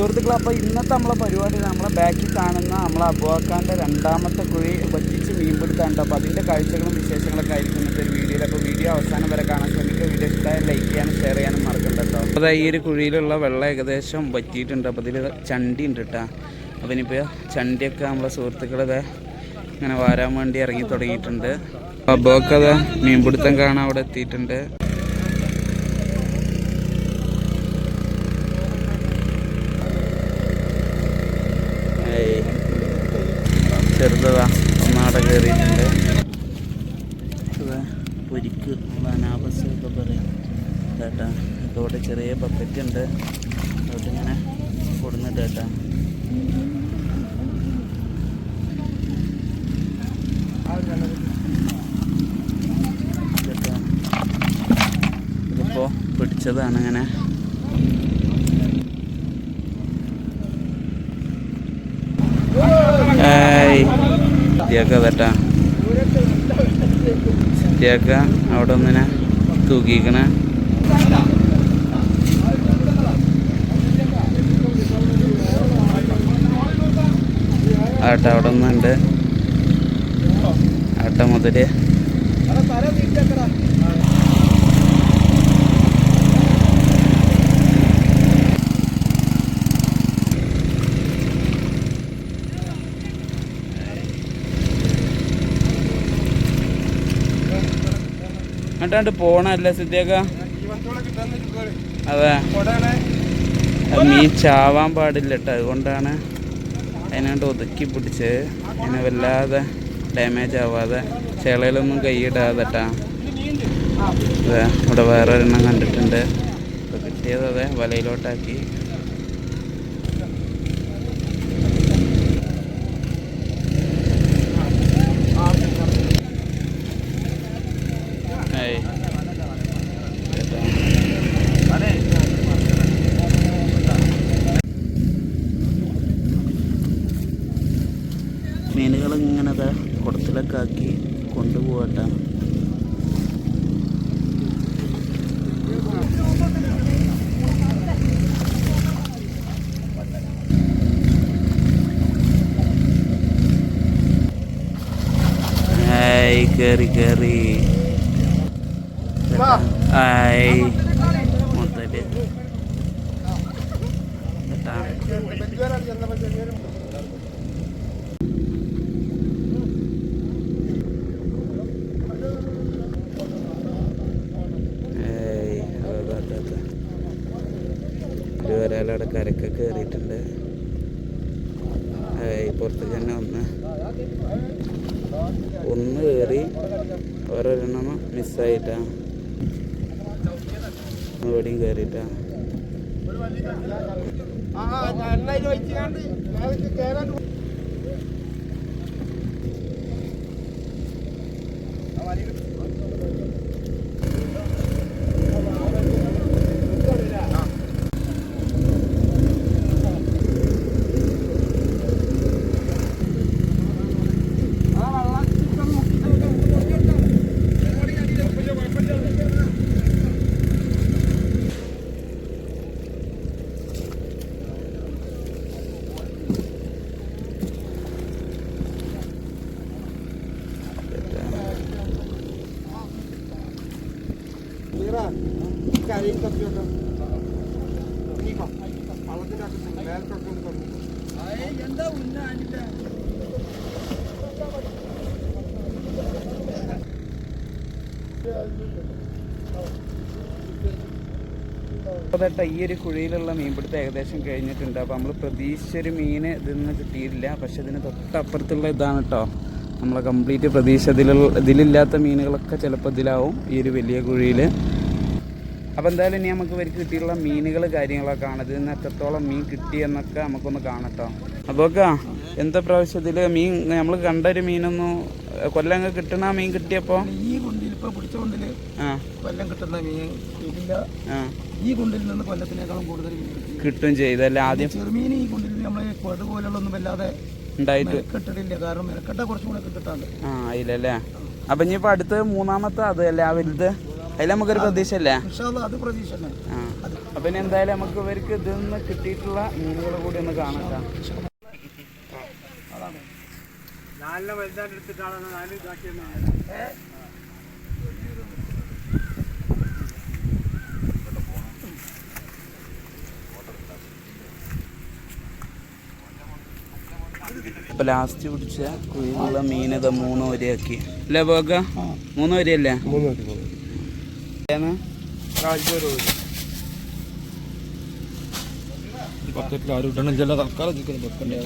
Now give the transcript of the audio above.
സുഹൃത്തുക്കളെ അപ്പോൾ ഇന്നത്തെ നമ്മളെ പരിപാടി നമ്മളെ ബാക്കിൽ കാണുന്ന നമ്മളെ അബുവാക്കാന്റെ രണ്ടാമത്തെ കുഴി വറ്റിച്ച് മീൻ പിടുത്താണ്ട് അപ്പോൾ അതിന്റെ കാഴ്ചകളും വിശേഷങ്ങളൊക്കെ ആയിരിക്കും ഇന്നത്തെ ഒരു വീഡിയോയിൽ. അപ്പോൾ വീഡിയോ അവസാനം വരെ കാണാൻ ശ്രമിക്കുക. വീഡിയോ ഇഷ്ടമായ ലൈക്ക് ചെയ്യാനും ഷെയർ ചെയ്യാനും മറക്കണ്ട കേട്ടോ. അപ്പോൾ ഈ ഒരു കുഴിയിലുള്ള വെള്ളം ഏകദേശം വറ്റിയിട്ടുണ്ട്. അപ്പോൾ ഇതിൽ ചണ്ടി ഉണ്ട് കേട്ടോ അപ്പോൾ ഇനിയിപ്പോൾ ചണ്ടിയൊക്കെ നമ്മളെ സുഹൃത്തുക്കളത് ഇങ്ങനെ വരാൻ വേണ്ടി ഇറങ്ങി തുടങ്ങിയിട്ടുണ്ട്. അപ്പോൾ അബുവാക്കത് മീൻപിടുത്തം കാണാൻ അവിടെ എത്തിയിട്ടുണ്ട്. ചെറുതതാ. ഒന്നാടെ കയറിയിട്ടുണ്ട് പൊരിക്ക് അനാബസ് ഒക്കെ പറയാം. കേട്ടാ ഇവിടെ ചെറിയ ബക്കറ്റ് ഉണ്ട്. അതിങ്ങനെ ഇങ്ങനെ കൊടുന്നിട്ട് കേട്ടാ. ഇതിപ്പോൾ പിടിച്ചതാണ് ഇങ്ങനെ. സിദ്ധിയാക്ക തട്ടാ ഇതിയൊക്കെ അവിടെ ഒന്നിനെ തൂക്കിക്കണേ. ആട്ട അവിടെ ഒന്നുണ്ട്. ആട്ട മുതൽ എന്നിട്ടാണ്ട് പോണല്ലേ സിദ്ധിയൊക്കെ? അതെ. മീൻ ചാവാൻ പാടില്ല കേട്ടോ അതുകൊണ്ടാണ് അതിനാണ്ട് ഒതുക്കി പിടിച്ച് അതിനെ വല്ലാതെ ഡാമേജ് ആവാതെ ചെളയിലൊന്നും കൈയിടാതെ. അതെ ഇവിടെ വേറെ ഒരെണ്ണം കണ്ടിട്ടുണ്ട് കിട്ടിയത് അതെ വലയിലോട്ടാക്കി. മീനുകൾ ഇങ്ങനെ ദാ കുടത്തിലൊക്കെ ആക്കി കൊണ്ടുപോകട്ടെ ഏയ് കേറി കേറി ആയി മൊത്തല് ഒരു ഒരാളവിടെ കരക്ക് കയറിയിട്ടുണ്ട് പുറത്തേക്ക് തന്നെ ഒന്ന്. ഒന്ന് കയറി ഓരോരെണ്ണം മിസ്സായിട്ടാ. എവിടെയും കയറിയിട്ടാ അതേട്ടാ ഈ ഒരു കുഴിയിലുള്ള മീൻപിടുത്തം ഏകദേശം കഴിഞ്ഞിട്ടുണ്ട്. അപ്പോൾ നമ്മൾ പ്രതീക്ഷിച്ചൊരു മീൻ ഇതിൽ നിന്ന് പക്ഷെ ഇതിന് തൊട്ടപ്പുറത്തുള്ള ഇതാണ് കേട്ടോ നമ്മളെ കംപ്ലീറ്റ് പ്രതീക്ഷ ഇതിലുള്ള ഇതിലില്ലാത്ത മീനുകളൊക്കെ ചിലപ്പോൾ ഇതിലാവും ഈ ഒരു വലിയ കുഴിയിൽ അപ്പോൾ എന്തായാലും ഇനി നമുക്ക് ഇവർക്ക് കിട്ടിയിട്ടുള്ള മീനുകൾ കാര്യങ്ങളൊക്കെ കാണാം ഇതിൽ നിന്ന് എത്രത്തോളം മീൻ കിട്ടിയെന്നൊക്കെ നമുക്കൊന്ന് കാണട്ടോ. അപ്പോൾ ഒക്കെ എന്താ പ്രാവശ്യം ഇതിൽ മീൻ നമ്മൾ കണ്ട ഒരു മീനൊന്നും കൊല്ലം കിട്ടണ മീൻ കിട്ടിയപ്പോൾ ഈ കുണ്ടിൽ ഇപ്പോൾ പിടിച്ച കൊല്ലം കിട്ടുന്ന മീൻ ഇതില്ല ഈ കുണ്ടിൽ നിന്ന് കൊല്ലത്തിനേക്കാളും കൂടുതൽ കിട്ടി. ചെയ്തല്ലേ ആദ്യം? ചെറുമീൻ ഈ കുണ്ടിൽ നമ്മൾ കൊടു പോലുള്ളൊന്നും വല്ലാതെ ഉണ്ടായിട്ട്. മെനക്കെട്ടിട്ടില്ല. കാരണം മെനക്കെട്ട കുറച്ചും കൂടെ ആ ഇല്ലല്ലേ അപ്പൊ ഇനിയിപ്പോ അടുത്ത് മൂന്നാമത്തെ അത് അല്ലേ ആ വലുത്? അതിൽ നമുക്കൊരു പ്രതീക്ഷ അല്ലേ പക്ഷേ അത് പ്രതീക്ഷ തന്നെ. ആ. അപ്പം ഇനി എന്തായാലും നമുക്ക് ഇവർക്ക് ഇതിൽ നിന്ന് കിട്ടിയിട്ടുള്ള മീനുകൾ കൂടി ഒന്ന് കാണാം ട്ടാ. നാലിനെ വലുതായിട്ട് എടുത്തിട്ടാണ് നാല് ഇതാക്കിയത്. ഇപ്പൊ ലാസ്റ്റ് പിടിച്ച കുഴിയുള്ള മീൻ ഇത് മൂന്ന് വരെയാക്കി. അല്ലേ പോക്ക മൂന്ന് വരെയല്ലേ? ഏന്ന്? ബക്കറ്റിൽ ആരും ഇടണം ചില തൽക്കാലം ചിക്കൻ വെക്കണ്ടേ